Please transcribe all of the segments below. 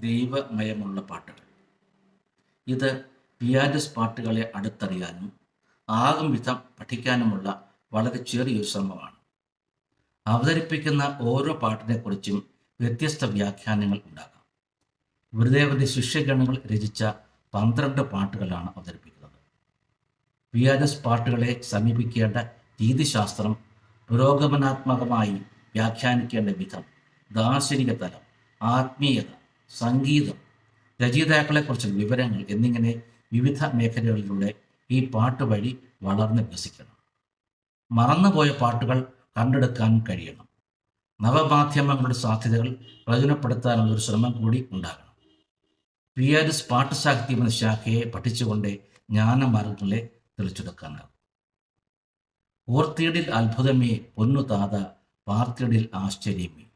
ദൈവമയമുള്ള പാട്ടുകൾ. ഇത് പിയാജസ് പാട്ടുകളെ അടുത്തറിയാനും ആകും വിധം പഠിക്കാനുമുള്ള വളരെ ചെറിയൊരു ശ്രമമാണ്. അവതരിപ്പിക്കുന്ന ഓരോ പാട്ടിനെക്കുറിച്ചും വ്യത്യസ്ത വ്യാഖ്യാനങ്ങൾ ഉണ്ടാകാം. ഗുരുദേവന്റെ ശിഷ്യഗണങ്ങൾ രചിച്ച പന്ത്രണ്ട് പാട്ടുകളാണ് അവതരിപ്പിക്കുന്നത്. പിയാജസ് പാട്ടുകളെ സമീപിക്കേണ്ട രീതിശാസ്ത്രം പുരോഗമനാത്മകമായി വ്യാഖ്യാനിക്കേണ്ട വിധം ദാർശനിക തലം ആത്മീയത സംഗീതം രചയിതാക്കളെക്കുറിച്ചുള്ള വിവരങ്ങൾ എന്നിങ്ങനെ വിവിധ മേഖലകളിലൂടെ ഈ പാട്ട് വഴി വളർന്ന് വികസിക്കണം. മറന്നുപോയ പാട്ടുകൾ കണ്ടെടുക്കാൻ കഴിയണം. നവമാധ്യമങ്ങളുടെ സാധ്യതകൾ പ്രയോജനപ്പെടുത്താനുള്ള ഒരു ശ്രമം കൂടി ഉണ്ടാകണം. പി ആർ എസ് പാട്ട് സാഹിത്യം എന്ന ശാഖയെ പഠിച്ചുകൊണ്ട് ജ്ഞാനമാർഗങ്ങളെ തെളിച്ചെടുക്കാനാകും. ഓർത്തിയടിൽ അത്ഭുതമേ പൊന്നു താത പാർത്തിയടിൽ ആശ്ചര്യമേ.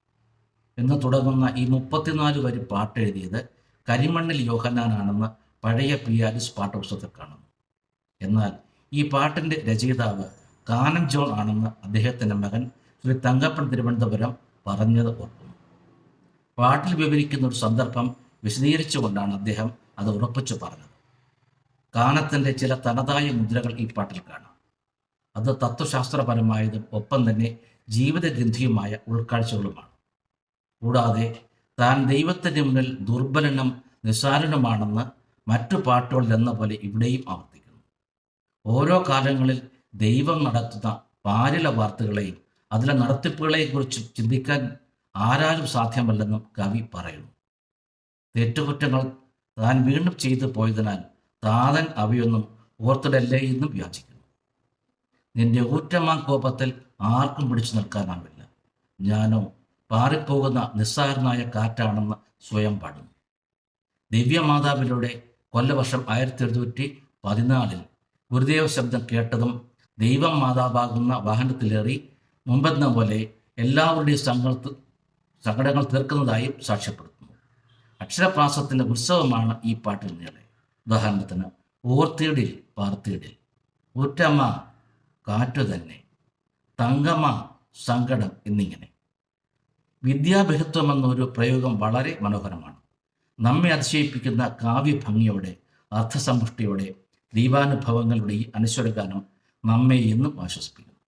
എന്ന് തുടങ്ങുന്ന ഈ മുപ്പത്തിനാല് വരി പാട്ട് എഴുതിയത് കരിമണ്ണിൽ യോഹന്നാനാണെന്ന് പഴയ പി ആലിസ് പാട്ടപുസ്തകത്തിൽ കാണുന്നു. എന്നാൽ ഈ പാട്ടിന്റെ രചയിതാവ് കാനം ജോൺ ആണെന്ന് അദ്ദേഹത്തിന്റെ മകൻ ശ്രീ തങ്കപ്പൻ തിരുവനന്തപുരം പറഞ്ഞത് ഓർക്കുന്നു. പാട്ടിൽ വിവരിക്കുന്ന ഒരു സന്ദർഭം വിശദീകരിച്ചുകൊണ്ടാണ് അദ്ദേഹം അത് ഉറപ്പിച്ചു പറഞ്ഞത്. കാനത്തിന്റെ ചില തനതായ മുദ്രകൾ ഈ പാട്ടിൽ കാണാം. അത് തത്വശാസ്ത്രപരമായതും ഒപ്പം തന്നെ ജീവിതഗ്രന്ഥിയുമായ ഉൾക്കാഴ്ചകളുമാണ്. കൂടാതെ താൻ ദൈവത്തിന്റെ മുന്നിൽ ദുർബലനും നിസ്സാരനുമാണെന്ന് മറ്റു പാട്ടുകളിൽ എന്ന പോലെ ഇവിടെയും ആവർത്തിക്കുന്നു. ഓരോ കാലങ്ങളിൽ ദൈവം നടത്തുന്ന പാരില വാർത്തകളെയും അതിലെ നടത്തിപ്പുകളെയും കുറിച്ച് ചിന്തിക്കാൻ ആരാലും സാധ്യമല്ലെന്നും കവി പറയുന്നു. തെറ്റുകുറ്റങ്ങൾ താൻ വീണ്ടും ചെയ്തു പോയതിനാൽ താതൻ അവയൊന്നും ഓർത്തിടല്ലേ എന്നും വ്യാചിക്കുന്നു നിന്റെ ഊറ്റമാൻ കോപത്തിൽ ആർക്കും പിടിച്ചു നിൽക്കാനാവില്ല. ഞാനോ പാറിപ്പോകുന്ന നിസ്സാരനായ കാറ്റാണെന്ന് സ്വയം പാടുന്നു. ദിവ്യമാതാവിലൂടെ കൊല്ലവർഷം ആയിരത്തി എഴുന്നൂറ്റി പതിനാലിൽ ഗുരുദേവ ശബ്ദം കേട്ടതും ദൈവം മാതാവാകുന്ന വാഹനത്തിലേറി മുമ്പെന്ന പോലെ എല്ലാവരുടെയും സങ്കട സങ്കടങ്ങൾ തീർക്കുന്നതായും സാക്ഷ്യപ്പെടുത്തുന്നു. അക്ഷരപ്രാസത്തിന്റെ ഉത്സവമാണ് ഈ പാട്ടിൽ നേടെ ഉദാഹരണത്തിന് ഓർത്തിയിടിൽ പാർത്തിയിടിൽ ഊറ്റമ്മ കാറ്റു തന്നെ തങ്കമ്മ സങ്കടം എന്നിങ്ങനെ. വിദ്യാബഹിത്വം എന്നൊരു പ്രയോഗം വളരെ മനോഹരമാണ്. നമ്മെ അതിശയിപ്പിക്കുന്ന കാവ്യഭംഗിയോടെ അർത്ഥസമ്പുഷ്ടിയോടെ ദീപാനുഭവങ്ങളുടെ ഈ അനശ്വരഗാനം നമ്മെ എന്നും ആശ്വസിപ്പിക്കുന്നു.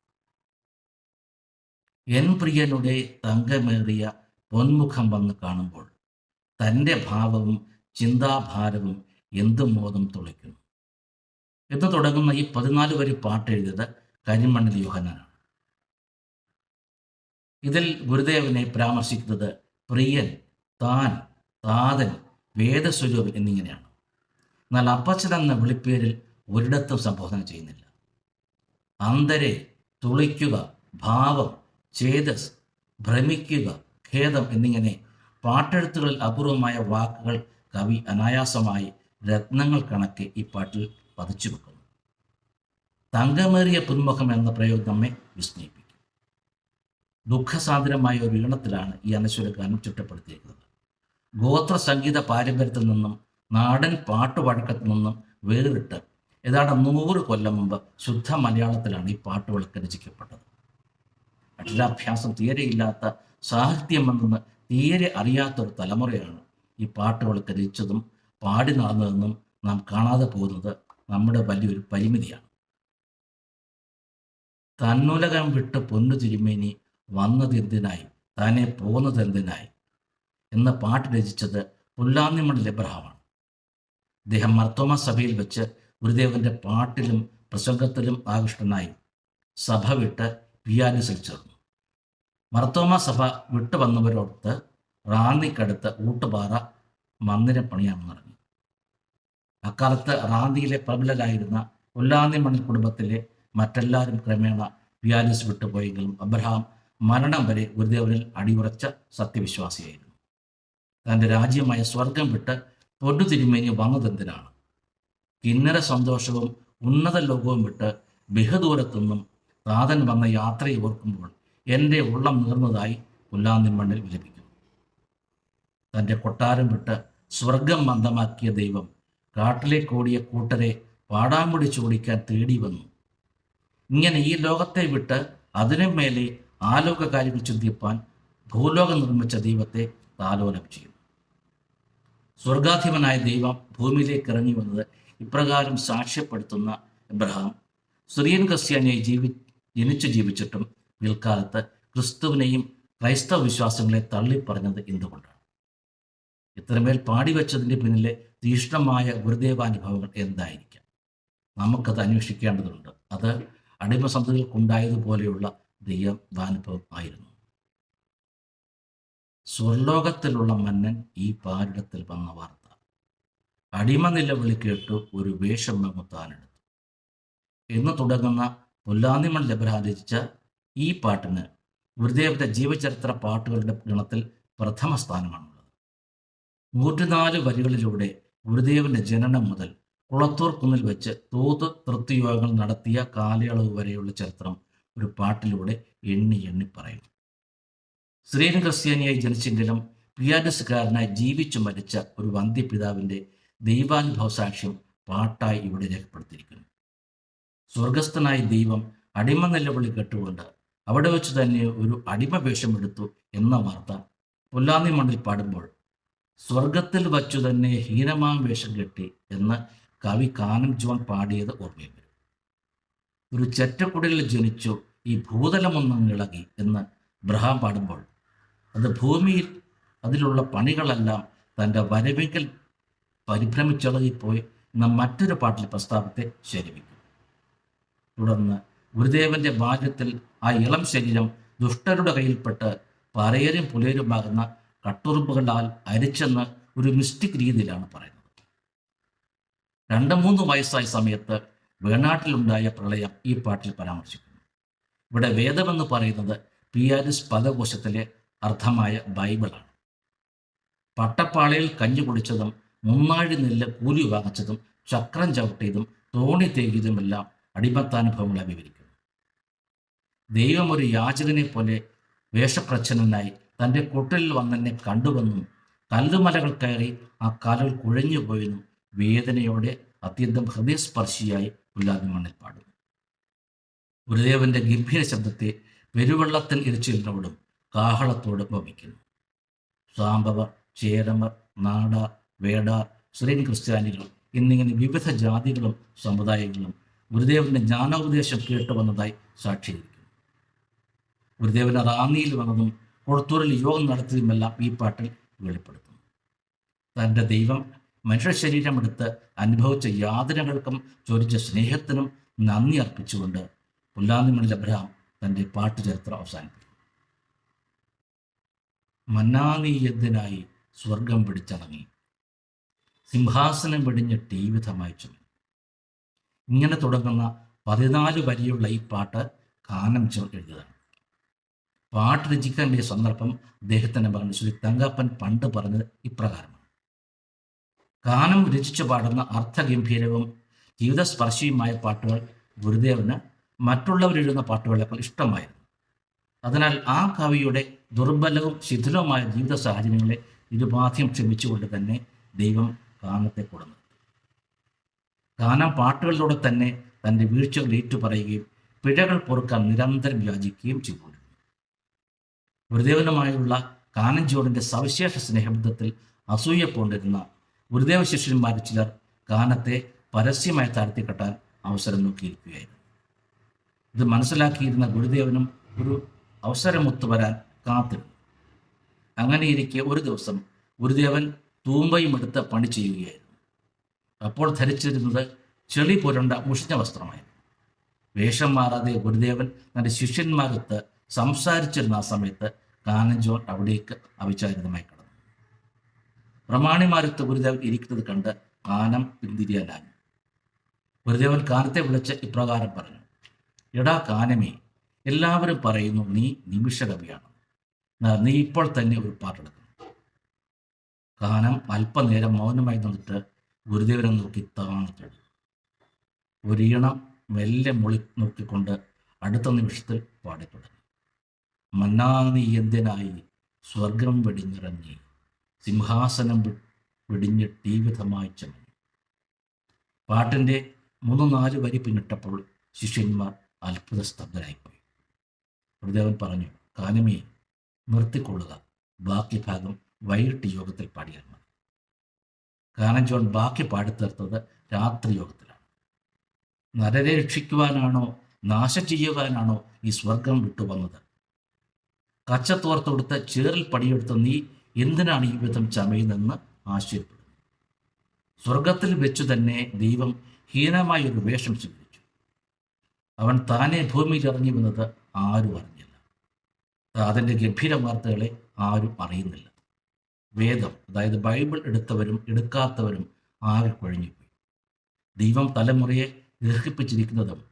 എൻ പ്രിയനുടെ തങ്കമേറിയ പൊന്മുഖം വന്ന് കാണുമ്പോൾ തന്റെ ഭാവവും ചിന്താഭാരവും എന്തും മോദം തുളയ്ക്കുന്നു. എന്ന് തുടങ്ങുന്ന ഈ പതിനാല് വരി പാട്ട് എഴുതിയത് കരിമണ്ണിൽ യോഹനാനാണ് ഇതിൽ ഗുരുദേവനെ പരാമർശിക്കുന്നത് പ്രിയൻ താൻ താതൻ വേദസ്വരൂപൻ എന്നിങ്ങനെയാണ്. എന്നാൽ അപ്പച്ചൻ എന്ന വിളിപ്പേരിൽ ഒരിടത്തും സംബോധന ചെയ്യുന്നില്ല. അന്തരെ തുളിക്കുക ഭാവം ചേതസ് ഭ്രമിക്കുക ഖേദം എന്നിങ്ങനെ പാട്ടെഴുത്തുകളിൽ അപൂർവമായ വാക്കുകൾ കവി അനായാസമായി രത്നങ്ങൾ കണക്കെ ഈ പാട്ടിൽ പതിച്ചു വെക്കുന്നു. തങ്കമേറിയ പുന്മുഖം എന്ന പ്രയോഗം നമ്മെ വിസ്മയിപ്പിക്കും ദുഃഖസാന്ദ്രമായ ഒരു ഈണത്തിലാണ് ഈ അനശ്വര ഗാനം ചുറ്റപ്പെടുത്തിയിരിക്കുന്നത്. ഗോത്ര സംഗീത പാരമ്പര്യത്തിൽ നിന്നും നാടൻ പാട്ടുവഴക്കത്തിൽ നിന്നും വേറിട്ട് ഏതാണ്ട് നൂറ് കൊല്ലം മുമ്പ് ശുദ്ധ മലയാളത്തിലാണ് ഈ പാട്ടുകൾ രചിക്കപ്പെട്ടത് അക്ഷരാഭ്യാസം തീരെയില്ലാത്ത സാഹിത്യം എന്നെന്ന് തീരെ അറിയാത്തൊരു തലമുറയാണ് ഈ പാട്ടുകളൊക്കെ രചിച്ചതും പാടി നടന്നതെന്നും നാം കാണാതെ പോകുന്നത് നമ്മുടെ വലിയൊരു പരിമിതിയാണ്. തന്നുലകം വിട്ട് പൊന്നു തിരുമേനി വന്നതെന്തിനായി താനെ പോകുന്നതെന്തിനായി എന്ന പാട്ട് രചിച്ചത് പുല്ലാന്നിമണ്ഡൽ എബ്രഹാമാണ് അദ്ദേഹം മർത്തോമ സഭയിൽ വെച്ച് ഗുരുദേവന്റെ പാട്ടിലും പ്രസംഗത്തിലും ആകൃഷ്ടനായി സഭ വിട്ട് പിയാനിസിൽ ചേർന്നു. മർത്തോമ സഭ വിട്ടു വന്നവരോടത്ത് റാന്നിക്കടുത്ത് ഊട്ടുപാറ മന്ദിരം പണിയാമെന്ന് പണിയാമെന്നിറങ്ങി അക്കാലത്ത് റാന്നിയിലെ പ്രബലരായിരുന്ന ഉല്ലാന്നിമണി കുടുംബത്തിലെ മറ്റെല്ലാവരും ക്രമേണ പിയാനിസ് വിട്ടുപോയെങ്കിലും അബ്രഹാം മരണം വരെ ഗുരുദേവനിൽ അടിയുറച്ച സത്യവിശ്വാസിയായിരുന്നു. തന്റെ രാജ്യമായ സ്വർഗം വിട്ട് പൊടുതിരുമേനി തിരുമേനി വന്നതെന്തിനാണ്? കിന്നര സന്തോഷവും ഉന്നത ലോകവും വിട്ട് ബഹുദൂരത്തുനിന്നും താതൻ വന്ന യാത്രയെ ഓർക്കുമ്പോൾ എന്റെ ഉള്ളം നീർന്നതായി പുല്ലാന്നിമണ്ണിൽ വിലപിക്കുന്നു. തന്റെ കൊട്ടാരം വിട്ട് സ്വർഗം മന്ദമാക്കിയ ദൈവം കാട്ടിലേക്ക് ഓടിയ കൂട്ടരെ പാടാമുടി ചോടിക്കാൻ തേടി വന്നു. ഇങ്ങനെ ഈ ലോകത്തെ വിട്ട് അതിനും മേലെ ആലോക കാര്യങ്ങൾ ചിന്തിപ്പാൻ ഭൂലോകം നിർമ്മിച്ച ദൈവത്തെ താലോലം ചെയ്യുന്നു സ്വർഗാധിപനായ ദൈവം ഭൂമിയിലേക്ക് ഇറങ്ങി വന്നത് ഇപ്രകാരം സാക്ഷ്യപ്പെടുത്തുന്ന എബ്രഹാം. സിറിയൻ ക്രിസ്ത്യാനിയായി ജീവി ജനിച്ചു ജീവിച്ചിട്ടും പിൽക്കാലത്ത് ക്രിസ്തുവിനെയും ക്രൈസ്തവ വിശ്വാസങ്ങളെ തള്ളിപ്പറഞ്ഞത് എന്തുകൊണ്ടാണ്? ഇത്രമേൽ പാടിവെച്ചതിന്റെ പിന്നിലെ തീഷ്ണമായ ഗുരുദേവാനുഭവങ്ങൾ എന്തായിരിക്കാം? നമുക്കത് അന്വേഷിക്കേണ്ടതുണ്ട്. അത് അടിമസന്ധകൾക്കുണ്ടായതുപോലെയുള്ള ദൈവാനുഭവം ആയിരുന്നു സ്വർലോകത്തിലുള്ള മന്നൻ ഈ പാരിടത്തിൽ വന്ന വാർത്ത. അടിമ നിലവിളി കേട്ടു ഒരു വേഷം താനെടുത്തു എന്ന് തുടങ്ങുന്ന പുല്ലാന്നിമൺ ലഭരാധിച്ച ഈ പാട്ടിന് ഗുരുദേവന്റെ ജീവചരിത്ര പാട്ടുകളുടെ ഗണത്തിൽ പ്രഥമ സ്ഥാനമാണുള്ളത്. നൂറ്റിനാല് വരികളിലൂടെ ഗുരുദേവന്റെ ജനനം മുതൽ കുളത്തൂർ കുന്നിൽ വെച്ച് തൂത് തൃപ്തിയോഗങ്ങൾ നടത്തിയ കാലയളവ് വരെയുള്ള ചരിത്രം ഒരു പാട്ടിലൂടെ എണ്ണി എണ്ണി പറയുന്നു. ശ്രീരൻ ക്രിസ്ത്യാനിയായി ജനിച്ചെങ്കിലും പിയാനസുകാരനായി ജീവിച്ചു മരിച്ച ഒരു വന്ധ്യപിതാവിന്റെ ദൈവാനുഭവ സാക്ഷ്യം പാട്ടായി ഇവിടെ രേഖപ്പെടുത്തിയിരിക്കുന്നു. സ്വർഗസ്ഥനായ ദൈവം അടിമ നിലവിളി കേട്ടുകൊണ്ട് അവിടെ വെച്ച് തന്നെ ഒരു അടിമ വേഷമെടുത്തു എന്ന വാർത്ത പൊല്ലാന്നി മണ്ണിൽ പാടുമ്പോൾ സ്വർഗത്തിൽ വച്ചു തന്നെ ഹീനമാം വേഷം കെട്ടി എന്ന് കവി കാനം ജോൺ പാടിയത് ഓർമ്മയിൽ വരും ഒരു ചെറ്റക്കുടലിൽ ജനിച്ചു ഈ ഭൂതലമൊന്നും ഇളകി എന്ന് ബ്രഹാം പാടുമ്പോൾ അത് ഭൂമിയിൽ അതിലുള്ള പണികളെല്ലാം തന്റെ വരവെങ്കിൽ പരിഭ്രമിച്ചിളകിപ്പോയി എന്ന മറ്റൊരു പാട്ടിൽ പ്രസ്താവത്തെ ശരിവിക്കും. തുടർന്ന് ഗുരുദേവന്റെ ബാല്യത്തിൽ ആ ഇളം ശരീരം ദുഷ്ടരുടെ കയ്യിൽപ്പെട്ട് പറയരും പുലയരുമാകുന്ന കട്ടുറുമ്പുകളാൽ അരിച്ചെന്ന് ഒരു മിസ്റ്റിക് രീതിയിലാണ് പറയുന്നത്. രണ്ട് മൂന്ന് വയസ്സായ സമയത്ത് വേണാട്ടിലുണ്ടായ പ്രളയം ഈ പാട്ടിൽ പരാമർശിക്കുന്നു. ഇവിടെ വേദമെന്ന് പറയുന്നത് പിയാരിസ് പദകോശത്തിലെ അർത്ഥമായ ബൈബിളാണ്. പട്ടപ്പാളയിൽ കഞ്ഞി കുടിച്ചതും മുന്നാഴി നെല്ല് കൂലി വാങ്ങിച്ചതും ചക്രം ചവിട്ടിയതും തോണി തേകിയതുമെല്ലാം അടിമത്താനുഭവങ്ങളെ വിവരിക്കുന്നു. ദൈവം ഒരു യാചകനെ പോലെ വേഷപ്രച്ഛന്നനായി തന്റെ കൂട്ടലിൽ വന്നെന്നെ കണ്ടുവെന്നും കല്ലുമലകൾ കയറി ആ കാലുകൾ കുഴഞ്ഞു പോയെന്നും വേദനയോടെ അത്യന്തം ഹൃദയസ്പർശിയായി ഉല്ലാദി മണ്ണിൽ പാടും. ഗുരുദേവന്റെ ഗംഭീര ശബ്ദത്തെ പെരുവെള്ളത്തിൽ ഇരച്ചിലിനോടും കാഹളത്തോടും വമിക്കുന്നു സാമ്പവർ ചേരമർ നാട വേട ശ്രീൻ ക്രിസ്ത്യാനികൾ എന്നിങ്ങനെ വിവിധ ജാതികളും സമുദായങ്ങളും ഗുരുദേവന്റെ ജ്ഞാനോപദേശം കേട്ടു വന്നതായി സാക്ഷിയിരിക്കുന്നു. ഗുരുദേവൻ റാന്നിയിൽ വന്നതും കൊളത്തൂരിൽ യോഗം നടത്തിയതുമെല്ലാം ഈ പാട്ടിൽ വെളിപ്പെടുത്തുന്നു. തന്റെ ദൈവം മനുഷ്യ ശരീരമെടുത്ത് അനുഭവിച്ച യാതനകൾക്കും ചൊരിച്ച സ്നേഹത്തിനും നന്ദി അർപ്പിച്ചുകൊണ്ട് പുല്ലാന്തിമണി അബ്രഹാം തന്റെ പാട്ട് ചരിത്രം അവസാനിപ്പിക്കും മന്നാനീയത്തിനായി സ്വർഗം പിടിച്ചടങ്ങി സിംഹാസനം വെടിഞ്ഞ് ടീവിധമായി ചുമ ഇങ്ങനെ തുടങ്ങുന്ന പതിനാല് വരിയുള്ള ഈ പാട്ട് കാനം എഴുതിയതാണ് പാട്ട് രചിക്കാനുള്ള സന്ദർഭം അദ്ദേഹത്തിന്റെ പറഞ്ഞു ശ്രീ തങ്കപ്പൻ പണ്ട് പറഞ്ഞത് ഇപ്രകാരമാണ്. ഗാനം രചിച്ചു പാടുന്ന അർത്ഥഗംഭീരവും ജീവിതസ്പർശിയുമായ പാട്ടുകൾ ഗുരുദേവന് മറ്റുള്ളവരെഴുതുന്ന പാട്ടുകളേക്കാൾ ഇഷ്ടമായിരുന്നു. അതിനാൽ ആ കവിയുടെ ദുർബലവും ശിഥിലവുമായ ജീവിത സാഹചര്യങ്ങളെ ഇരുപാധ്യം ക്ഷമിച്ചുകൊണ്ട് തന്നെ ദൈവം ഗാനത്തെ കൊടുന്നു ഗാനം പാട്ടുകളിലൂടെ തന്നെ തന്റെ വീഴ്ചകൾ ഏറ്റുപറയുകയും പിഴകൾ പൊറുക്കാൻ നിരന്തരം യാചിക്കുകയും ചെയ്തുകൊണ്ടിരുന്നു. ഗുരുദേവനുമായുള്ള കാനഞ്ചോടിന്റെ സവിശേഷ സ്നേഹബന്ധത്തിൽ അസൂയ പോണ്ടിരുന്ന ഗുരുദേവ ശിഷ്യന്മാരിൽ ചിലർ ഗാനത്തെ പരസ്യമായി താഴ്ത്തിക്കെട്ടാൻ അവസരം നോക്കിയിരിക്കുകയായിരുന്നു. ഇത് മനസ്സിലാക്കിയിരുന്ന ഗുരുദേവനും ഒരു അവസരമൊത്തു വരാൻ കാത്തിരുന്നു. അങ്ങനെയിരിക്കെ ഒരു ദിവസം ഗുരുദേവൻ തൂമ്പയും എടുത്ത് പണി ചെയ്യുകയായിരുന്നു. അപ്പോൾ ധരിച്ചിരുന്നത് ചെളി പുരണ്ട മുഷിഞ്ഞ വസ്ത്രമായിരുന്നു. വേഷം മാറാതെ ഗുരുദേവൻ തന്റെ ശിഷ്യന്മാരൊത്ത് സംസാരിച്ചിരുന്ന ആ സമയത്ത് കാനഞ്ചോൺ അവിടേക്ക് അവിചാരിതമായി പ്രമാണിമാരത്ത് ഗുരുദേവൻ ഇരിക്കുന്നത് കണ്ട് കാനം പിന്തിരിയാനായി. ഗുരുദേവൻ കാനത്തെ വിളിച്ച് ഇപ്രകാരം പറഞ്ഞു എടാ കാനമേ എല്ലാവരും പറയുന്നു നീ നിമിഷകവിയാണ്. നീ ഇപ്പോൾ തന്നെ ഒരു പാട്ടെടുക്കുന്നു കാനം അല്പനേരം മൗനമായി നിന്നിട്ട് ഗുരുദേവനെ നോക്കി താണിട്ടു ഒരീണം മെല്ലെ മുളി നോക്കിക്കൊണ്ട് അടുത്ത നിമിഷത്തിൽ പാടിത്തുടങ്ങി മന്നാനി എന്തിനായി സ്വർഗം വെടിഞ്ഞിറങ്ങി? സിംഹാസനം വെടിഞ്ഞ് ടീവിധമായി ചെന്നു. പാട്ടിന്റെ മൂന്ന് നാല് വരി പിന്നിട്ടപ്പോൾ ശിഷ്യന്മാർ അത്ഭുത സ്തബ്ധരായിപ്പോയി ഗുരുദേവൻ പറഞ്ഞു കാനമേ നിർത്തിക്കൊള്ളുക. ബാക്കി ഭാഗം വൈകിട്ട് യോഗത്തിൽ പാടിയാൽ മതി. കാനം ജോൺ ബാക്കി പാടിത്തീർത്തത് രാത്രി യോഗത്തിലാണ്. നരരെ രക്ഷിക്കുവാനാണോ നാശം ചെയ്യുവാനാണോ ഈ സ്വർഗം വിട്ടുവന്നത്? കച്ചത്തോർത്ത് കൊടുത്ത് ചേറിൽ പടിയെടുത്ത നീ എന്തിനാണ് ഈ വിധം ചമയുന്നെന്ന് ആശ്ചര്യപ്പെടുന്നു. സ്വർഗത്തിൽ വെച്ചു തന്നെ ദൈവം ഹീനമായ ഒരു വേഷം സ്വീകരിച്ചു. അവൻ താനെ ഭൂമിയിൽ ഇറങ്ങി വന്നത് ആരും അറിഞ്ഞില്ല. അതിന്റെ ഗംഭീര വാർത്തകളെ ആരും അറിയുന്നില്ല. വേദം അതായത് ബൈബിൾ എടുത്തവരും എടുക്കാത്തവരും ആകെ കുഴഞ്ഞുപോയി. ദൈവം തലമുറയെ ദീർഘിപ്പിച്ചിരിക്കുന്നതും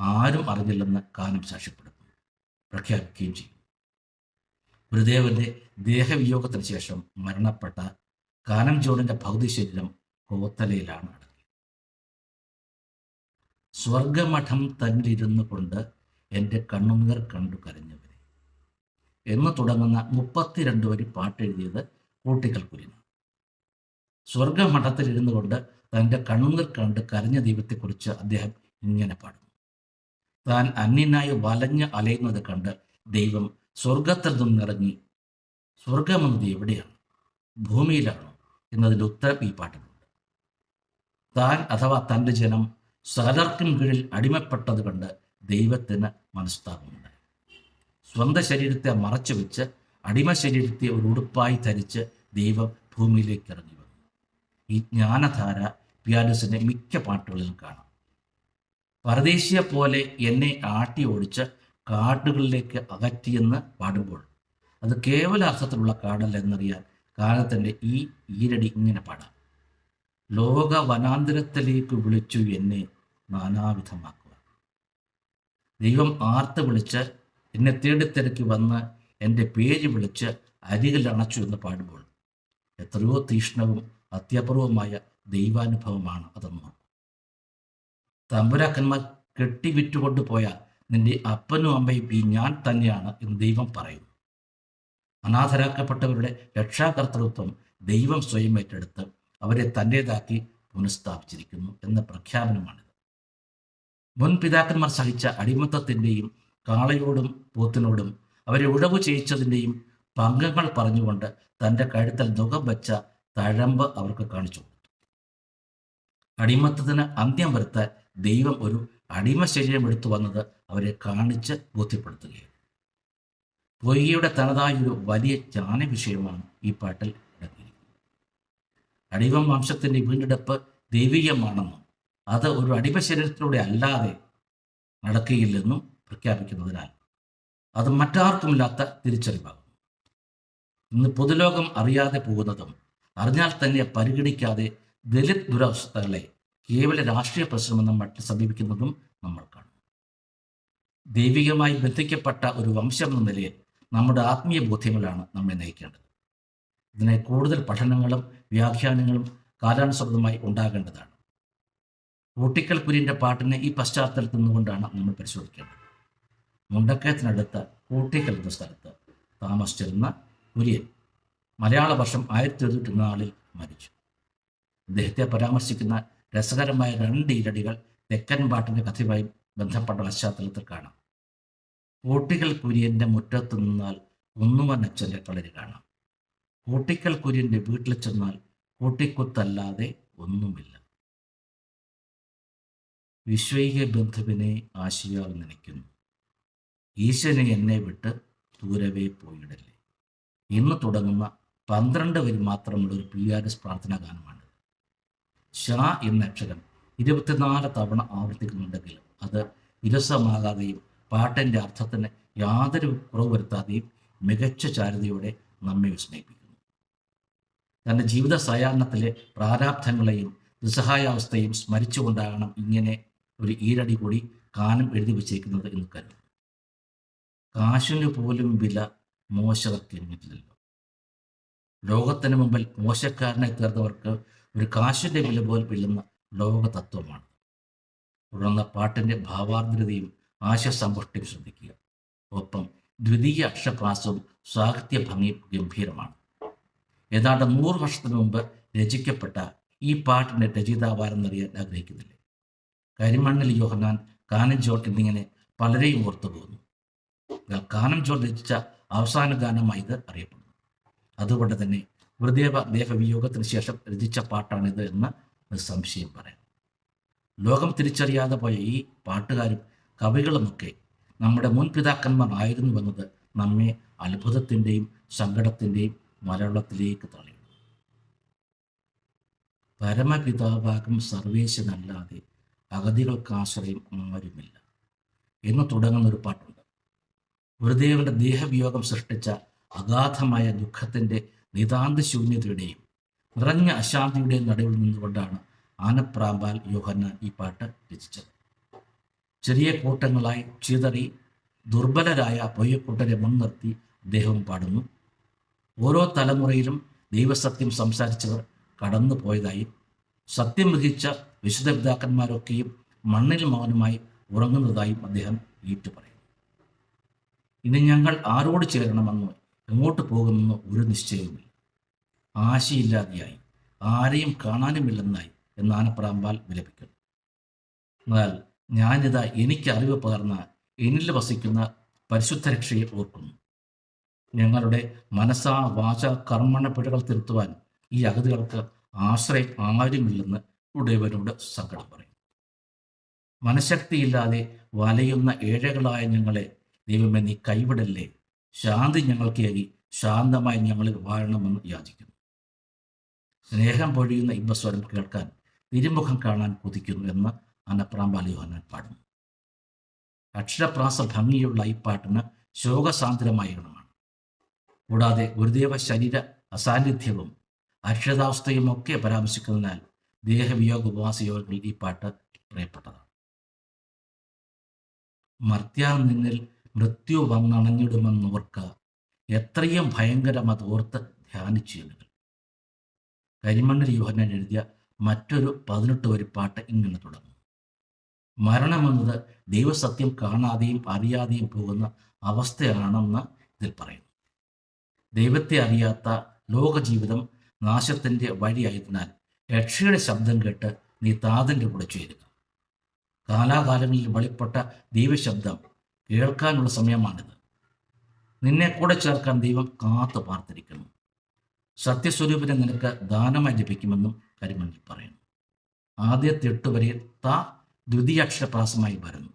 ആരും അറിഞ്ഞില്ലെന്ന് കാനം സാക്ഷ്യപ്പെടുന്നു. പ്രഖ്യാപിക്കുകയും ചെയ്യും. ഗുരുദേവന്റെ ദേഹവിയോഗത്തിന് ശേഷം മരണപ്പെട്ട കാനം ജോണിന്റെ ഭൗതിക ശരീരം കോത്തലയിലാണ് അടങ്ങി സ്വർഗമഠം തന്നിരുന്നു കൊണ്ട് എന്റെ കണ്ണുനീർ കണ്ടു കരഞ്ഞവരെ. എന്ന് തുടങ്ങുന്ന മുപ്പത്തിരണ്ട് വരി പാട്ടെഴുതിയത് കൂട്ടിക്കൽ കുര്യനാണ്. സ്വർഗമഠത്തിലിരുന്നു കൊണ്ട് തന്റെ കണ്ണുനീർ കണ്ട് കരഞ്ഞ ദൈവത്തെക്കുറിച്ച് അദ്ദേഹം ഇങ്ങനെ പാടുന്നു. താൻ അന്യനായി വലഞ്ഞ് അലയുന്നത് കണ്ട് ദൈവം സ്വർഗത്തിൽ നിന്നിറങ്ങി സ്വർഗമെന്നത് എവിടെയാണ്? ഭൂമിയിലാണോ? എന്നതിന്റെ ഉത്തരം ഈ പാട്ടിലുണ്ട്. താൻ അഥവാ തന്റെ ജനം സകലർക്കും കീഴിൽ അടിമപ്പെട്ടത് കണ്ട് ദൈവത്തിന് മനസ്താപമുണ്ട് സ്വന്തം ശരീരത്തെ മറച്ചു വെച്ച് അടിമ ശരീരത്തെ ഒരു ഉടുപ്പായി ധരിച്ച് ദൈവം ഭൂമിയിലേക്ക് ഇറങ്ങി വന്നു. ഈ ജ്ഞാനധാര പിയാനസിന്റെ മിക്ക പാട്ടുകളിലും കാണാം. പരദേശിയെ പോലെ എന്നെ ആട്ടി ഓടിച്ച് കാടുകളിലേക്ക് അകറ്റിയെന്ന് പാടുമ്പോൾ. അത് കേവല അർത്ഥത്തിലുള്ള കാടല്ല എന്നറിയാൻ കാലത്തിന്റെ ഈ ഈരടി ഇങ്ങനെ പാടാം. ലോക വനാന്തരത്തിലേക്ക് വിളിച്ചു എന്നെ നാനാവിധമാക്കുക ദൈവം ആർത്ത് വിളിച്ച് എന്നെ തേടിത്തിരക്കി വന്ന് എന്റെ പേര് വിളിച്ച് അരികിൽ അണച്ചു എന്ന് പാടുമ്പോൾ എത്രയോ തീഷ്ണവും അത്യപൂർവമായ ദൈവാനുഭവമാണ് അതെന്ന് തമ്പുരാക്കന്മാർ കെട്ടിവിറ്റുകൊണ്ട് പോയ നിന്റെ അപ്പനും അമ്മയും ഈ ഞാൻ തന്നെയാണ് എന്ന് ദൈവം പറയുന്നു. അനാഥരാക്കപ്പെട്ടവരുടെ രക്ഷാകർത്തൃത്വം ദൈവം സ്വയം ഏറ്റെടുത്ത് അവരെ തന്റേതാക്കി പുനഃസ്ഥാപിച്ചിരിക്കുന്നു എന്ന പ്രഖ്യാപനമാണിത്. മുൻ പിതാക്കന്മാർ സഹിച്ച അടിമത്തത്തിന്റെയും കാളയോടും പോത്തിനോടും അവരെ ഉഴവ് ചെയ്യിച്ചതിന്റെയും പങ്കങ്ങൾ പറഞ്ഞുകൊണ്ട് തന്റെ കഴുത്തൽ നുഖം വെച്ച തഴമ്പ് അവർക്ക് കാണിച്ചു കൊടുത്തു. അടിമത്തത്തിന് അന്ത്യം വരുത്താൻ ദൈവം ഒരു അടിമ ശരീരം എടുത്തു വന്നത് അവരെ കാണിച്ച് ബോധ്യപ്പെടുത്തുകയാണ്. പൊയ്യയുടെ തനതായൊരു വലിയ ജ്ഞാന വിഷയമാണ് ഈ പാട്ടിൽ അടിമ വംശത്തിന്റെ വീണ്ടെടുപ്പ് ദൈവീയമാണെന്നും അത് ഒരു അടിമ ശരീരത്തിലൂടെ അല്ലാതെ നടക്കുകയില്ലെന്നും പ്രഖ്യാപിക്കുന്നതിനാൽ അത് മറ്റാർക്കുമില്ലാത്ത തിരിച്ചറിവാകും ഇന്ന് പൊതുലോകം അറിയാതെ പോകുന്നതും അറിഞ്ഞാൽ തന്നെ പരിഗണിക്കാതെ ദലിത് ദുരവസ്ഥകളെ കേവല രാഷ്ട്രീയ പ്രശ്നമെന്ന് മറ്റ് സമീപിക്കുന്നതും നമ്മൾ കാണും. ദൈവികമായി ബന്ധിക്കപ്പെട്ട ഒരു വംശം എന്ന നിലയിൽ നമ്മുടെ ആത്മീയ ബോധ്യങ്ങളാണ് നമ്മെ നയിക്കേണ്ടത്. ഇതിനെ കൂടുതൽ പഠനങ്ങളും വ്യാഖ്യാനങ്ങളും കാലാനുസൃതമായി ഉണ്ടാകേണ്ടതാണ്. ഊട്ടിക്കൽ കുര്യന്റെ പാട്ടിനെ ഈ പശ്ചാത്തലത്തിൽ നിന്നുകൊണ്ടാണ് നമ്മൾ പരിശോധിക്കേണ്ടത്. മുണ്ടക്കയത്തിനടുത്ത് ഊട്ടിക്കൽ എന്ന സ്ഥലത്ത് താമസിച്ചിരുന്ന കുര്യൻ മലയാള വർഷം ആയിരത്തി എഴുന്നൂറ്റി നാലിൽ മരിച്ചു. അദ്ദേഹത്തെ പരാമർശിക്കുന്ന രസകരമായ രണ്ട് ഇരടികൾ തെക്കൻ പാട്ടിന്റെ കഥയുമായി ബന്ധപ്പെട്ട പശ്ചാത്തലത്തിൽ കാണാം. കൂട്ടികൾ കുര്യന്റെ മുറ്റത്തു നിന്നാൽ കുന്നുവനച്ചന്റെ കളരി കാണാം. കൂട്ടിക്കൽ കുര്യന്റെ വീട്ടിൽ ചെന്നാൽ കൂട്ടിക്കുത്തല്ലാതെ ഒന്നുമില്ല. വിശ്വൈക ബന്ധുവിനെ ആശയാൽ നനയ്ക്കുന്നു. ഈശ്വരനെ എന്നെ വിട്ട് ദൂരവേ പോയിടല്ലേ. ഇന്ന് തുടങ്ങുന്ന പന്ത്രണ്ട് വരി മാത്രമുള്ള ഒരു പി ആർ എസ് പ്രാർത്ഥനാ ഗാനമാണ് ഷാ എന്ന അക്ഷരം ഇരുപത്തിനാല് തവണ ആവർത്തിക്കുന്നുണ്ടെങ്കിലും അത് വിരസമാകാതെയും പാട്ടിന്റെ അർത്ഥത്തിന് യാതൊരു കുറവ് വരുത്താതെയും മികച്ച ചാരുതയോടെ നമ്മെ വിസ്മയിപ്പിക്കുന്നു. തന്റെ ജീവിത സായാഹ്നത്തിലെ പ്രാരാബ്ധങ്ങളെയും നിസ്സഹായാവസ്ഥയും സ്മരിച്ചുകൊണ്ടാകണം ഇങ്ങനെ ഒരു ഈരടി കൂടി കാനം എഴുതി വച്ചിരിക്കുന്നത് എന്ന് കരുതുന്നു. കാശിന് പോലും വില മോശകർക്ക് എന്നിട്ടില്ലല്ലോ. ലോകത്തിന് മുമ്പിൽ മോശക്കാരനായി തീർന്നവർക്ക് ഒരു കാശിന്റെ വില പോലെ പിള്ളുന്ന ലോക തത്വമാണ് തുടർന്ന് പാട്ടിന്റെ ഭാവാർദ്രതയും ആശയസമ്പുഷ്ടിയും ശ്രദ്ധിക്കുക. ഒപ്പം ദ്വിതീയ അക്ഷപ്രാസവും സാഹിത്യ ഭംഗി ഗംഭീരമാണ്. ഏതാണ്ട് നൂറ് വർഷത്തിന് മുമ്പ് രചിക്കപ്പെട്ട ഈ പാട്ടിന്റെ രചയിതാവാരെന്നറിയാൻ ആഗ്രഹിക്കുന്നില്ലേ? കരിമണ്ണിൽ യോഹനാൻ കാനം ജോട്ട് എന്നിങ്ങനെ പലരെയും ഓർത്തു പോകുന്നു. കാനം ജോട്ട് രചിച്ച അവസാന ഗാനമായി ഇത് അറിയപ്പെടുന്നു. അതുകൊണ്ട് തന്നെ ഗുരുദേവ ദേഹവിയോഗത്തിന് ശേഷം രചിച്ച പാട്ടാണിത് എന്ന് നിസ്സംശയം പറയാം. ലോകം തിരിച്ചറിയാതെ പോയ ഈ പാട്ടുകാരും കവികളുമൊക്കെ നമ്മുടെ മുൻ പിതാക്കന്മാർ ആയിരുന്നുവെന്നത് നമ്മെ അത്ഭുതത്തിന്റെയും സങ്കടത്തിന്റെയും മലയാളത്തിലേക്ക് തള്ളിയിടും. പരമപിതാവാകും സർവേശനല്ലാതെ അഗതികൾക്ക് ആശ്രയം ആരുമില്ല എന്ന് തുടങ്ങുന്ന ഒരു പാട്ടുണ്ട്. ഗുരുദേവന്റെ ദേഹവിയോഗം സൃഷ്ടിച്ച അഗാധമായ ദുഃഖത്തിന്റെ നിതാന്ത ശൂന്യതയുടെയും നിറഞ്ഞ അശാന്തിയുടെയും നടുവിൽ നിന്നുകൊണ്ടാണ് ആനപ്രാമ്പാൽ യോഹന്നാൻ ഈ പാട്ട് രചിച്ചത്. ചെറിയ കൂട്ടങ്ങളായി ചിതറി ദുർബലരായ പൊയ്യക്കൂട്ടരെ മുൻനിർത്തി അദ്ദേഹവും പാടുന്നു. ഓരോ തലമുറയിലും ദൈവസത്യം സംസാരിച്ചവർ കടന്നു പോയതായി സത്യം വഹിച്ച വിശുദ്ധ പിതാക്കന്മാരൊക്കെയും മണ്ണിൽ മൗനമായി ഉറങ്ങുന്നതായും അദ്ദേഹം ഏറ്റുപറയുന്നു ഇനി ഞങ്ങൾ ആരോട് ചേരണമെന്നോ എങ്ങോട്ട് പോകുമെന്ന് ഒരു നിശ്ചയവുമില്ല. ആശയില്ലാതെയായി ആരെയും കാണാനുമില്ലെന്നായി എന്ന് ആനപ്രാമ്പാൽ വിലപിക്കുന്നു. എന്നാൽ ഞാനിതാ എനിക്ക് അറിവ് പകർന്ന എന്നിൽ വസിക്കുന്ന പരിശുദ്ധ രക്ഷയെ ഓർക്കുന്നു. ഞങ്ങളുടെ മനസ്സാ വാച കർമ്മണ പിഴകൾ തിരുത്തുവാൻ ഈ അഗതികൾക്ക് ആശ്രയം ആരുമില്ലെന്ന് ഉടയവനോട് സങ്കടം പറയും. മനഃശക്തിയില്ലാതെ വലയുന്ന ഏഴകളായ ഞങ്ങളെ ദൈവമേ നീ കൈവിടല്ലേ? ശാന്തി ഞങ്ങൾക്കേകി ശാന്തമായി ഞങ്ങളിൽ വാഴണമെന്ന് യാചിക്കുന്നു. സ്നേഹം പൊഴിയുന്ന ഇമ്പസ്വരം കേൾക്കാൻ തിരുമുഖം കാണാൻ കൊതിക്കുന്നു എന്ന് അനപ്രാമ്പാലി യോഹന്നാൻ പാടുന്നു. അക്ഷരപ്രാസ ഭംഗിയുള്ള ഈ പാട്ടിന് ശോകസാന്ദ്രമായ ഗുണമാണ്. കൂടാതെ ഗുരുദേവ ശരീര അസാന്നിധ്യവും അക്ഷരതാവസ്ഥയും ഒക്കെ പരാമർശിക്കുന്നതിനാൽ ദേഹവിയോഗ ഉപവാസ യോഗങ്ങളിൽ ഈ പാട്ട് പ്രിയപ്പെട്ടതാണ്. മർത്യാ നിന്നിൽ മൃത്യു വന്നണഞ്ഞിടുമെന്നോർക്ക എത്രയും ഭയങ്കരം അതോർത്ത് ധ്യാനിച്ചു കരിമണ്ണ് യോഹനൻ എഴുതിയ മറ്റൊരു പതിനെട്ട് വരി പാട്ട് ഇങ്ങനെ തുടങ്ങും മരണമെന്നത് ദൈവസത്യം കാണാതെയും അറിയാതെയും പോകുന്ന അവസ്ഥയാണെന്ന് ഇതിൽ പറയുന്നു. ദൈവത്തെ അറിയാത്ത ലോകജീവിതം നാശത്തിന്റെ വഴിയായതിനാൽ രക്ഷയുടെ ശബ്ദം കേട്ട് നീ താതിന്റെ കൂടെ ചേരുക. കാലാകാലങ്ങളിൽ വെളിപ്പെട്ട ദൈവശബ്ദം കേൾക്കാനുള്ള സമയമാണിത്. നിന്നെ കൂടെ ചേർക്കാൻ ദൈവം കാത്തു പാർത്തിരിക്കുന്നു. സത്യസ്വരൂപിനെ നിനക്ക് ദാനമായി ലഭിക്കുമെന്നും കരിമണ്ണിൽ പറയുന്നു. ആദ്യത്തെ എട്ട് വരെ ത ദ്വിതീയാക്ഷരപ്രാസമായി വരുന്നു.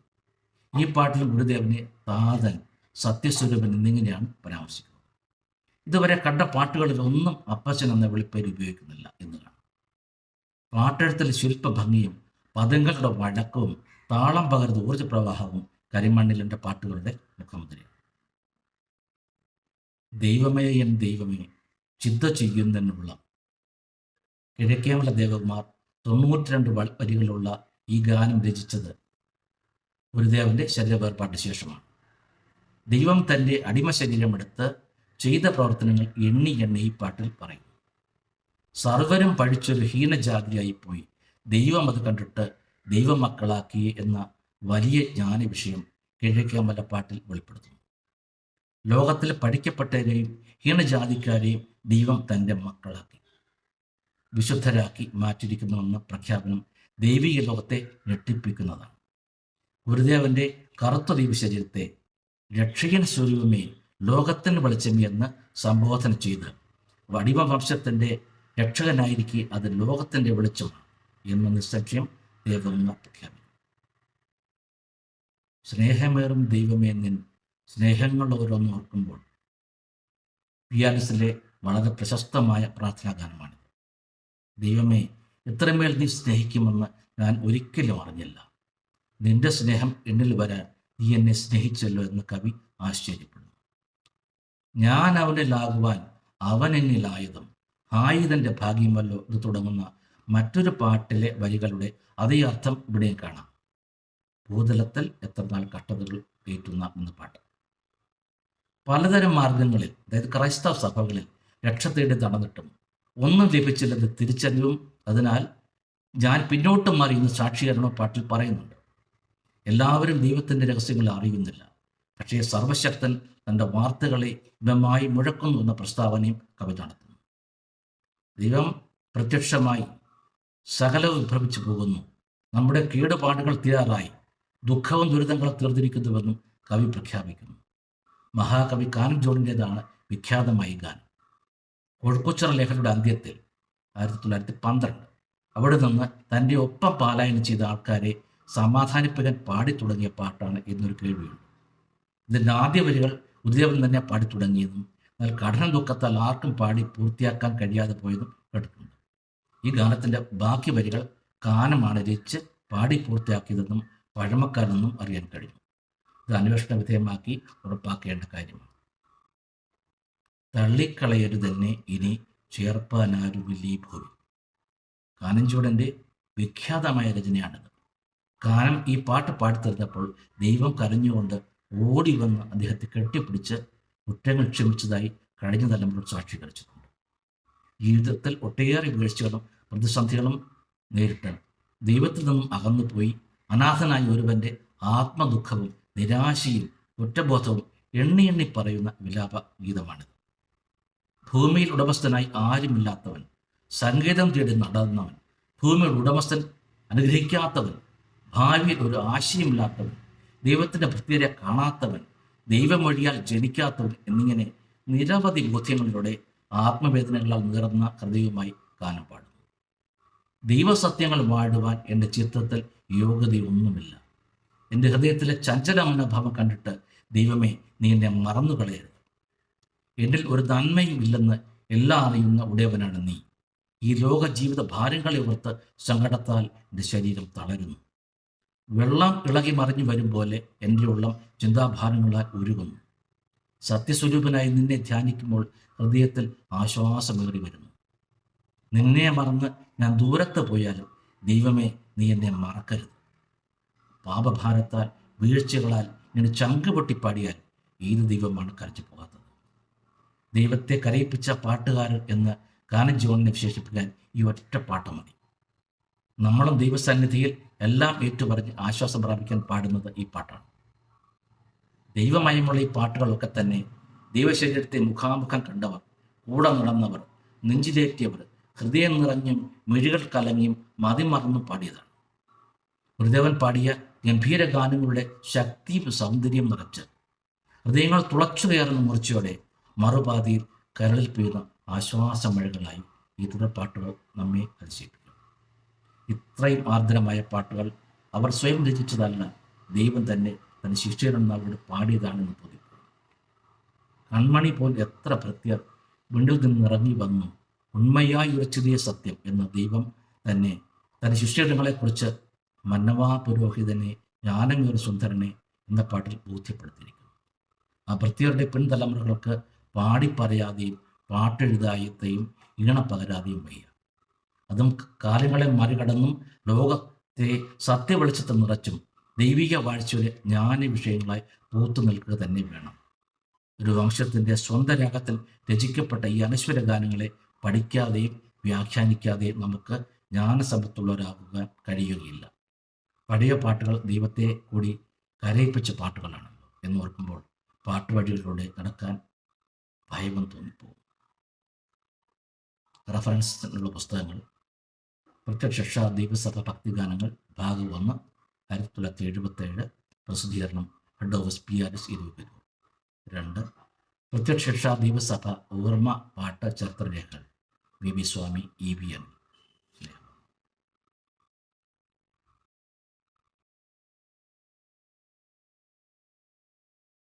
ഈ പാട്ടിൽ ഗുരുദേവനെ താതൻ സത്യസ്വരൂപൻ എന്നിങ്ങനെയാണ് പരാമർശിക്കുന്നത്. ഇതുവരെ കണ്ട പാട്ടുകളിൽ ഒന്നും അപ്പച്ചൻ എന്ന വിളിപ്പേര് ഉപയോഗിക്കുന്നില്ല എന്ന് കാണാം പാട്ടെഴുത്തിൽ ശില്പഭംഗിയും പദങ്ങളുടെ വഴക്കവും താളം പകരുന്ന ഊർജ പ്രവാഹവും കരിമണ്ണിലിന്റെ പാട്ടുകളുടെ മുഖമുദ്രയാണ്. ദൈവമേ എൻ ദൈവമേ ചിന്ത ചെയ്യുന്നതിനുള്ള കിഴക്കേമല ദേവകുമാർ തൊണ്ണൂറ്റിരണ്ട് വരികളുള്ള ഈ ഗാനം രചിച്ചത് ഗുരുദേവന്റെ ശരീരവേർപ്പാട്ട് ശേഷമാണ്. ദൈവം തന്റെ അടിമ ശരീരമെടുത്ത് ചെയ്ത പ്രവർത്തനങ്ങൾ എണ്ണി എണ്ണി ഈ പാട്ടിൽ പറയും സർവരും പഴിച്ചൊരു ഹീനജാതിയായി പോയി. ദൈവം അത് കണ്ടിട്ട് ദൈവമക്കളാക്കി എന്ന വലിയ ജ്ഞാനവിഷയം വിഷയം കിഴക്കേമല പാട്ടിൽ വെളിപ്പെടുത്തുന്നു. ലോകത്തിൽ പഠിക്കപ്പെട്ടവരെയും ഹീനജാതിക്കാരെയും ദൈവം തന്റെ മക്കളാക്കി വിശുദ്ധരാക്കി മാറ്റിയിരിക്കുന്നുവെന്ന പ്രഖ്യാപനം ദൈവിക ലോകത്തെ ഞെട്ടിപ്പിക്കുന്നതാണ്. ഗുരുദേവന്റെ കറുത്ത ദൈവശരീരത്തെ രക്ഷകൻ സ്വരൂപമേ ലോകത്തിന് വെളിച്ചമേ എന്ന് സംബോധന ചെയ്ത് വടിവ വംശത്തിന്റെ രക്ഷകനായിരിക്കെ അത് ലോകത്തിന്റെ വെളിച്ചമാണ് എന്ന നിസ്സംശയം ദേവന്മാർ പ്രഖ്യാപിക്കും സ്നേഹമേറും ദൈവമേ നിൻ സ്നേഹങ്ങൾ ഓരോന്ന് ഓർക്കുമ്പോൾ പിയാനിസിലെ വളരെ പ്രശസ്തമായ പ്രാർത്ഥനാ ഗാനമാണ് ദൈവമേ എത്രമേൽ നീ സ്നേഹിക്കുമെന്ന് ഞാൻ ഒരിക്കലും അറിഞ്ഞില്ല. നിന്റെ സ്നേഹം എന്നിൽ വരാൻ നീ എന്നെ സ്നേഹിച്ചല്ലോ എന്ന് കവി ആശ്ചര്യപ്പെടുന്നു. ഞാൻ അവനിലാകുവാൻ അവൻ എന്നിലായതും ആയുധന്റെ ഭാഗ്യമല്ലോ എന്ന് തുടങ്ങുന്ന മറ്റൊരു പാട്ടിലെ വരികളുടെ അതേ അർത്ഥം ഇവിടെയും കാണാം. ഭൂതലത്തിൽ എത്ര നാൾ കഷ്ടതകൾ ഏറ്റുന്ന എന്ന പാട്ട്. പലതരം മാർഗങ്ങളിൽ അതായത് ക്രൈസ്തവ സഭകളിൽ രക്ഷ തേടി നടന്നിട്ടും ഒന്നും ലഭിച്ചില്ലെന്ന് തിരിച്ചറിവും അതിനാൽ ഞാൻ പിന്നോട്ട് മാറി ഇന്ന് സാക്ഷീകരണ പാട്ടിൽ പറയുന്നുണ്ട്. എല്ലാവരും ദൈവത്തിന്റെ രഹസ്യങ്ങൾ അറിയുന്നില്ല. പക്ഷേ സർവശക്തൻ തന്റെ വാർത്തകളെ ഇവമായി മുഴക്കുന്നു എന്ന പ്രസ്താവനയും കവി നടത്തുന്നു. ദൈവം പ്രത്യക്ഷമായി സകലവും ഉദ്ഭവിച്ചു പോകുന്നു. നമ്മുടെ കേടുപാടുകൾ തീരാറായി. ദുഃഖവും ദുരിതങ്ങളും തീർന്നിരിക്കുന്നുവെന്നും കവി പ്രഖ്യാപിക്കുന്നു. മഹാകവി കാനം ജോണിന്റെതാണ് വിഖ്യാതമായ ഗാനം. കൊഴുക്കുച്ചിറ ലേഖനയുടെ അന്ത്യത്തിൽ ആയിരത്തി തൊള്ളായിരത്തി പന്ത്രണ്ട് അവിടെ നിന്ന് തന്റെ ഒപ്പം പാലായനം ചെയ്ത ആൾക്കാരെ സമാധാനിപ്പകൻ പാടി തുടങ്ങിയ പാട്ടാണ് എന്നൊരു കേൾവിയുണ്ട്. ഇതിന്റെ ആദ്യ വരികൾ ഉദയവൻ തന്നെ പാടി തുടങ്ങിയതും എന്നാൽ കഠിന ദുഃഖത്താൽ ആർക്കും പാടി പൂർത്തിയാക്കാൻ കഴിയാതെ പോയതും കേട്ടിട്ടുണ്ട്. ഈ ഗാനത്തിന്റെ ബാക്കി വരികൾ കാനമാണ് രചിച്ച് പാടി പൂർത്തിയാക്കിയതെന്നും പഴമക്കാരെന്നും അറിയാൻ കഴിഞ്ഞു. ഇത് അന്വേഷണ വിധേയമാക്കി ഉറപ്പാക്കേണ്ട കാര്യമാണ്. തള്ളിക്കളയരുതെന്നെ ഇനി ചേർപ്പാനാരുമില്ലീ ഭൂമി കാനഞ്ചൂടന്റെ വിഖ്യാതമായ രചനയാണിത്. കാനം ഈ പാട്ട് പാടിത്തീർന്നപ്പോൾ ദൈവം കരഞ്ഞുകൊണ്ട് ഓടി വന്ന് അദ്ദേഹത്തെ കെട്ടിപ്പിടിച്ച് കുറ്റങ്ങൾ ക്ഷമിച്ചതായി കഴിഞ്ഞ തലമുറ സാക്ഷീകരിച്ചിട്ടുണ്ട് ജീവിതത്തിൽ ഒട്ടേറെ വീഴ്ചകളും പ്രതിസന്ധികളും നേരിട്ട് ദൈവത്തിൽ നിന്നും അകന്നുപോയി അനാഥനായ ഒരുവന്റെ ആത്മദുഃഖവും നിരാശയും കുറ്റബോധവും എണ്ണി എണ്ണി പറയുന്ന വിലാപ ഗീതമാണിത്. ഭൂമിയിൽ ഉടമസ്ഥനായി ആരുമില്ലാത്തവൻ സംഗീതം തേടി നടന്നവൻ ഭൂമിയുടെ ഉടമസ്ഥൻ അനുഗ്രഹിക്കാത്തവൻ ഭാവിയിൽ ഒരു ആശയമില്ലാത്തവൻ ദൈവത്തിന്റെ ഭക്തിയെ കാണാത്തവൻ ദൈവമൊഴിയാൽ ജനിക്കാത്തവൻ എന്നിങ്ങനെ നിരവധി ബോധ്യങ്ങളിലൂടെ ആത്മവേദനകളാൽ നിറഞ്ഞ ഹൃദയവുമായി ഗാനം പാടുന്നു. ദൈവസത്യങ്ങൾ വാഴുവാൻ എന്റെ ചിത്രത്തിൽ യോഗ്യതയൊന്നുമില്ല. എന്റെ ഹൃദയത്തിലെ ചഞ്ചല മനോഭാവം കണ്ടിട്ട് ദൈവമേ നീ എന്നെ മറന്നു കളയരുത് എന്നിൽ ഒരു നന്മയും ഇല്ലെന്ന് എല്ലാം അറിയുന്ന ഉടയവനാണ് നീ. ഈ ലോക ജീവിത ഭാരങ്ങളെ ഓർത്ത് സങ്കടത്താൽ എന്റെ ശരീരം തളരുന്നു. വെള്ളം ഇളകി മറിഞ്ഞു വരും പോലെ എന്റെ ഉള്ളം ചിന്താഭാരങ്ങളാൽ ഉരുകുന്നു. സത്യസ്വരൂപനായി നിന്നെ ധ്യാനിക്കുമ്പോൾ ഹൃദയത്തിൽ ആശ്വാസമേറി വരുന്നു. നിന്നെ മറന്ന് ഞാൻ ദൂരത്ത് പോയാലും ദൈവമേ നീ എന്നെ മറക്കരുത്. പാപഭാരത്താൽ വീഴ്ചകളാൽ ഞാൻ ചങ്ക് പൊട്ടിപ്പാടിയാൽ ഏത് ദൈവമാണ് കരച്ചു പോകാത്തത്? ദൈവത്തെ കരയിപ്പിച്ച പാട്ടുകാരൻ എന്ന് ജോണിനെ വിശേഷിപ്പിക്കാൻ ഈ ഒറ്റ പാട്ട് മതി. നമ്മളും ദൈവസന്നിധിയിൽ എല്ലാം ഏറ്റുപറഞ്ഞ് ആശ്വാസം പ്രാപിക്കാൻ പാടുന്നത് ഈ പാട്ടാണ്. ദൈവമയമുള്ള ഈ പാട്ടുകളൊക്കെ തന്നെ ദൈവശരീരത്തെ മുഖാമുഖം കണ്ടവർ കൂടെ നടന്നവർ നെഞ്ചിലേറ്റിയവർ ഹൃദയം നിറഞ്ഞും മിഴികൾ കലങ്ങിയും മതിമറന്നു പാടിയതാണ്. ഗുരുദേവൻ പാടിയ ഗംഭീര ഗാനങ്ങളുടെ ശക്തിയും സൗന്ദര്യം നിറച്ച് ഹൃദയങ്ങൾ തുളച്ചു കയറുന്ന മുറിച്ചോടെ മറുപാതിയിൽ കരളിൽ പെയ്യുന്ന ആശ്വാസമഴകളായി ഈ തുടർപ്പാട്ടുകൾ നമ്മെ അതിശയിപ്പിക്കും ഇത്രയും ആർദ്രമായ പാട്ടുകൾ അവർ സ്വയം രചിച്ചതല്ല ദൈവം തന്നെ തന്റെ ശിഷ്യരെന്നവരോട് പാടിയതാണെന്ന് ബോധ്യപ്പെടും കൺമണി പോൽ എത്ര ഭൃത്യർ വീണ്ടിൽ നിന്ന് ഇറങ്ങി വന്നു ഉണ്മയായി ഉറച്ചതേ സത്യം എന്ന ദൈവം തന്നെ തന്റെ ശിഷ്യങ്ങളെക്കുറിച്ച് മന്നവാ പുരോഹിതനെ ജ്ഞാനമേറി സുന്ദരനെ എന്ന പാട്ടിൽ ബോധ്യപ്പെടുത്തിയിരിക്കുന്നു. ആ ഭൃത്യരുടെ പിൻതലമുറകൾക്ക് പാടി പറയാതെയും പാട്ടെഴുതായത്തെയും ഈണ പകരാതെയും വയ്യ. അതും കാലങ്ങളെ മറികടന്നും ലോകത്തെ സത്യവെളിച്ചത്തിൽ നിറച്ചും ദൈവിക വാഴ്ചയുടെ ജ്ഞാന വിഷയങ്ങളായി പൂത്തു നിൽക്കുക തന്നെ വേണം. ഒരു വംശത്തിന്റെ സ്വന്തം രാഗത്തിൽ രചിക്കപ്പെട്ട ഈ അനശ്വര ഗാനങ്ങളെ പഠിക്കാതെയും വ്യാഖ്യാനിക്കാതെയും നമുക്ക് ജ്ഞാനസമ്പത്തുള്ളവരാകുക കഴിയുകയില്ല. പഴയ പാട്ടുകൾ ദൈവത്തെ കൂടി കരയിപ്പിച്ച പാട്ടുകളാണ് എന്ന് ഓർക്കുമ്പോൾ പാട്ടുവഴികളിലൂടെ നടക്കാൻ ഭയവും തോന്നിപ്പോകും. റഫറൻസിനുള്ള പുസ്തകങ്ങൾ പ്രത്യക്ഷ ദൈവസഭ ഭക്തിഗാനങ്ങൾ ഭാഗം ഒന്ന് ആയിരത്തി തൊള്ളായിരത്തി എഴുപത്തേഴ് പ്രസിദ്ധീകരണം ഓഫീസ് പി ആർ എസ് ഇരുപത് രണ്ട് പ്രത്യക്ഷ ദൈവസഭ ഓർമ്മ പാട്ട് ചരിത്രരേഖകൾ. V V Swami E V N.